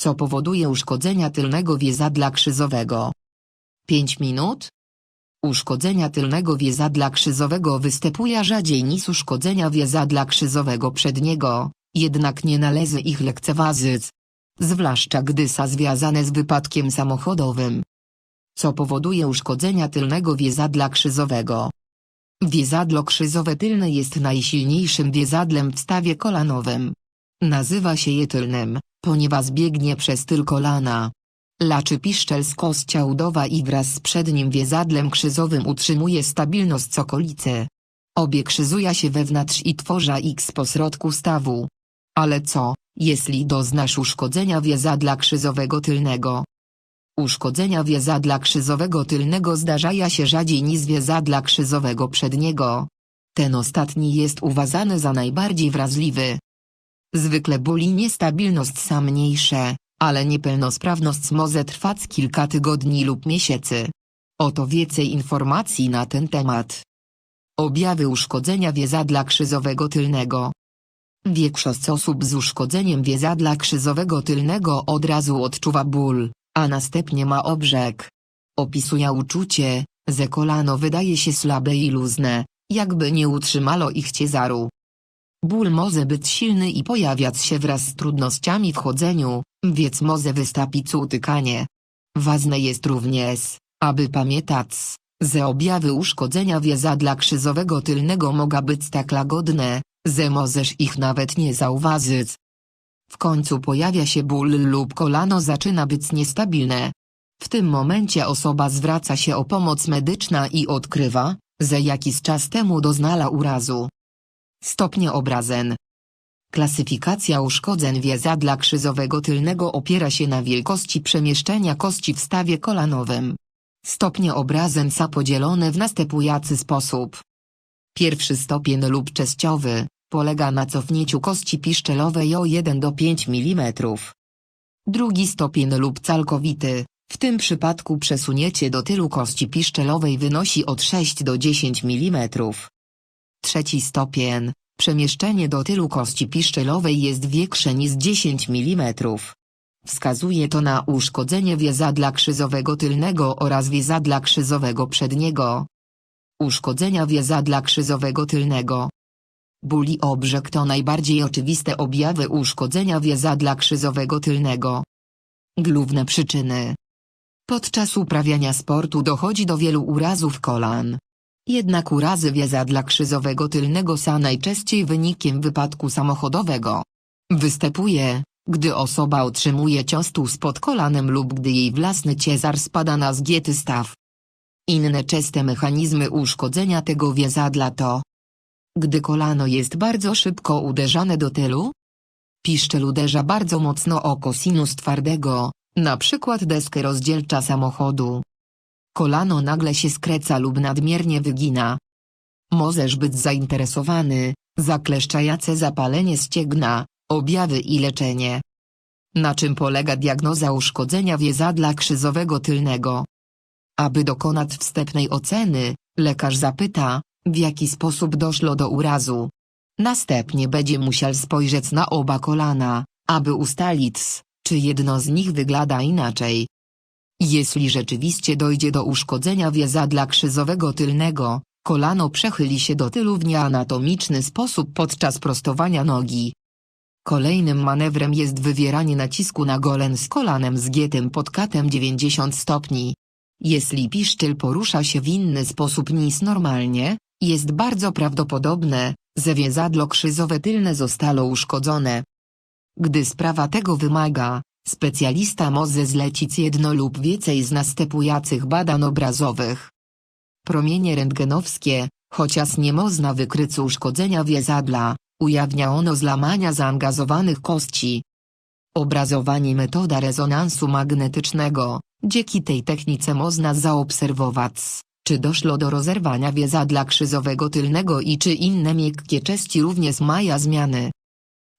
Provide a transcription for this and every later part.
Co powoduje uszkodzenia tylnego więzadła krzyżowego? 5 minut? Uszkodzenia tylnego więzadła krzyżowego występuje rzadziej niż uszkodzenia więzadła krzyżowego przedniego, jednak nie należy ich lekceważyć. Zwłaszcza gdy są związane z wypadkiem samochodowym. Co powoduje uszkodzenia tylnego więzadła krzyżowego? Więzadło krzyżowe tylne jest najsilniejszym więzadlem w stawie kolanowym. Nazywa się je tylnym, ponieważ biegnie przez tyl kolana. Laczy piszczel z udowa i wraz z przednim więzadlem krzyżowym utrzymuje stabilność okolicy. Obie krzyżują się wewnątrz i tworzą X pośrodku stawu. Ale co, jeśli doznasz uszkodzenia więzadła krzyżowego tylnego? Uszkodzenia więzadła krzyżowego tylnego zdarzają się rzadziej niż więzadła krzyżowego przedniego. Ten ostatni jest uważany za najbardziej wrażliwy. Zwykle boli niestabilność sa mniejsze, ale niepełnosprawność może trwać kilka tygodni lub miesięcy. Oto więcej informacji na ten temat. Objawy uszkodzenia więzadła krzyżowego tylnego. Większość osób z uszkodzeniem więzadła krzyżowego tylnego od razu odczuwa ból, a następnie ma obrzeg. Opisuje uczucie, że kolano wydaje się słabe i luźne, jakby nie utrzymało ich ciężaru. Ból może być silny i pojawiać się wraz z trudnościami w chodzeniu, więc może wystąpić utykanie. Ważne jest również, aby pamiętać, że objawy uszkodzenia więzadła krzyżowego tylnego mogą być tak łagodne, że możesz ich nawet nie zauważyć. W końcu pojawia się ból lub kolano zaczyna być niestabilne. W tym momencie osoba zwraca się o pomoc medyczna i odkrywa, że jakiś czas temu doznała urazu. Stopnie obrazen. Klasyfikacja uszkodzeń więzadła krzyżowego tylnego opiera się na wielkości przemieszczenia kości w stawie kolanowym. Stopnie obrazen są podzielone w następujący sposób. Pierwszy stopień lub częściowy, polega na cofnięciu kości piszczelowej o 1 do 5 mm. Drugi stopień lub całkowity, w tym przypadku przesunięcie do tylu kości piszczelowej wynosi od 6 do 10 mm. Trzeci stopień, przemieszczenie do tylu kości piszczelowej jest większe niż 10 mm. Wskazuje to na uszkodzenie więzadła krzyżowego tylnego oraz więzadła krzyżowego przedniego. Uszkodzenia więzadła krzyżowego tylnego. Ból i obrzeg to najbardziej oczywiste objawy uszkodzenia więzadła krzyżowego tylnego. Główne przyczyny. Podczas uprawiania sportu dochodzi do wielu urazów kolan. Jednak urazy więzadła krzyżowego tylnego są najczęściej wynikiem wypadku samochodowego. Występuje, gdy osoba otrzymuje cios tuż pod kolanem lub gdy jej własny ciężar spada na zgięty staw. Inne częste mechanizmy uszkodzenia tego więzadła to gdy kolano jest bardzo szybko uderzane do tylu, piszczel uderza bardzo mocno o kosinus twardego, na przykład deskę rozdzielcza samochodu. Kolano nagle się skreca lub nadmiernie wygina. Możesz być zainteresowany, zakleszczające zapalenie ścięgna, objawy i leczenie. Na czym polega diagnoza uszkodzenia więzadła krzyżowego tylnego? Aby dokonać wstępnej oceny, lekarz zapyta, w jaki sposób doszło do urazu. Następnie będzie musiał spojrzeć na oba kolana, aby ustalić, czy jedno z nich wygląda inaczej. Jeśli rzeczywiście dojdzie do uszkodzenia więzadła krzyżowego tylnego, kolano przechyli się do tylu w nieanatomiczny sposób podczas prostowania nogi. Kolejnym manewrem jest wywieranie nacisku na golen z kolanem zgiętym pod katem 90 stopni. Jeśli piszczel porusza się w inny sposób niż normalnie, jest bardzo prawdopodobne, że więzadło krzyżowe tylne zostało uszkodzone. Gdy sprawa tego wymaga, specjalista może zlecić jedno lub więcej z następujących badań obrazowych. Promienie rentgenowskie, chociaż nie można wykryć uszkodzenia więzadła, ujawnia ono złamania zaangażowanych kości. Obrazowanie metoda rezonansu magnetycznego, dzięki tej technice można zaobserwować, czy doszło do rozerwania więzadła krzyżowego tylnego i czy inne miękkie części również mają zmiany.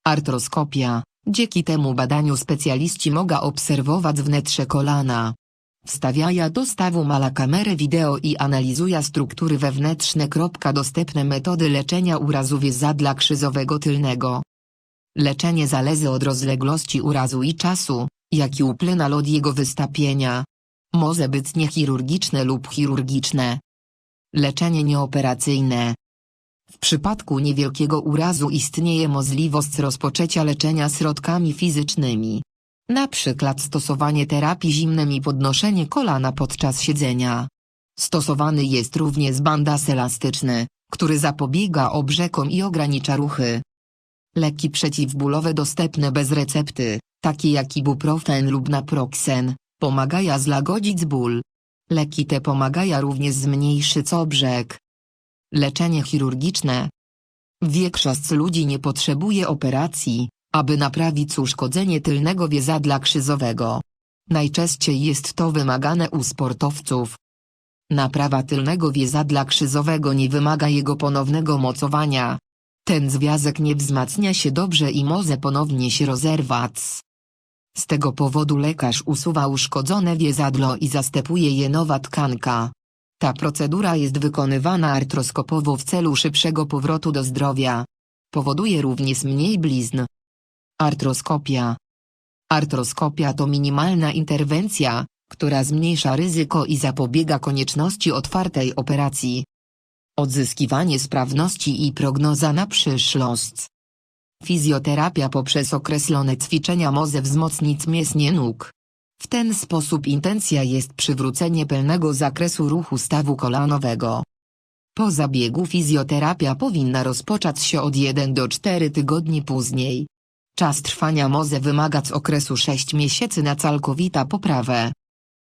Artroskopia, dzięki temu badaniu specjaliści mogą obserwować wnętrze kolana. Wstawiaja do stawu mala kamerę wideo i analizuje struktury wewnętrzne. Dostępne metody leczenia urazu więzadła krzyżowego tylnego. Leczenie zależy od rozległości urazu i czasu, jaki upłynął od jego wystąpienia. Może być niechirurgiczne lub chirurgiczne. Leczenie nieoperacyjne. W przypadku niewielkiego urazu istnieje możliwość rozpoczęcia leczenia środkami fizycznymi. Na przykład stosowanie terapii zimnem i podnoszenie kolana podczas siedzenia. Stosowany jest również bandaż elastyczny, który zapobiega obrzekom i ogranicza ruchy. Leki przeciwbólowe dostępne bez recepty, takie jak ibuprofen lub naproxen, pomagają zlagodzić ból. Leki te pomagają również zmniejszyć obrzeg. Leczenie chirurgiczne. Większość ludzi nie potrzebuje operacji, aby naprawić uszkodzenie tylnego więzadła krzyżowego. Najczęściej jest to wymagane u sportowców. Naprawa tylnego więzadła krzyżowego nie wymaga jego ponownego mocowania. Ten związek nie wzmacnia się dobrze i może ponownie się rozerwać. Z tego powodu lekarz usuwa uszkodzone więzadło i zastępuje je nowa tkanka. Ta procedura jest wykonywana artroskopowo w celu szybszego powrotu do zdrowia. Powoduje również mniej blizn. Artroskopia Artroskopia to minimalna interwencja, która zmniejsza ryzyko i zapobiega konieczności otwartej operacji. Odzyskiwanie sprawności i prognoza na przyszłość. Fizjoterapia poprzez określone ćwiczenia może wzmocnić mięśnie nóg. W ten sposób intencja jest przywrócenie pełnego zakresu ruchu stawu kolanowego. Po zabiegu fizjoterapia powinna rozpocząć się od 1 do 4 tygodni później. Czas trwania może wymagać okresu 6 miesięcy na całkowita poprawę.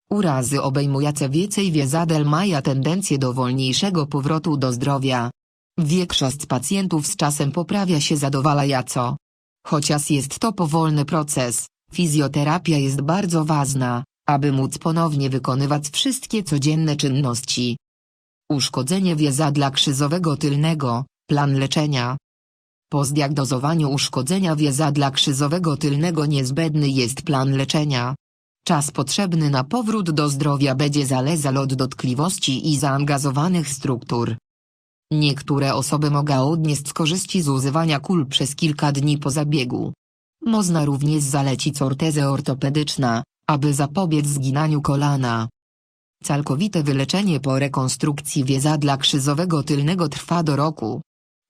Urazy obejmujące więcej więzadel mają tendencję do wolniejszego powrotu do zdrowia. Większość pacjentów z czasem poprawia się zadowalająco. Chociaż jest to powolny proces, fizjoterapia jest bardzo ważna, aby móc ponownie wykonywać wszystkie codzienne czynności. Uszkodzenie więzadła krzyżowego tylnego, plan leczenia. Po zdiagnozowaniu uszkodzenia więzadła krzyżowego tylnego niezbędny jest plan leczenia. Czas potrzebny na powrót do zdrowia będzie zależał od dotkliwości i zaangażowanych struktur. Niektóre osoby mogą odnieść korzyści z używania kul przez kilka dni po zabiegu. Można również zalecić ortezę ortopedyczna, aby zapobiec zginaniu kolana. Całkowite wyleczenie po rekonstrukcji więzadła krzyżowego tylnego trwa do roku.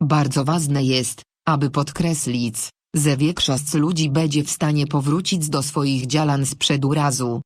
Bardzo ważne jest, aby podkreślić, że większość ludzi będzie w stanie powrócić do swoich działań sprzed urazu.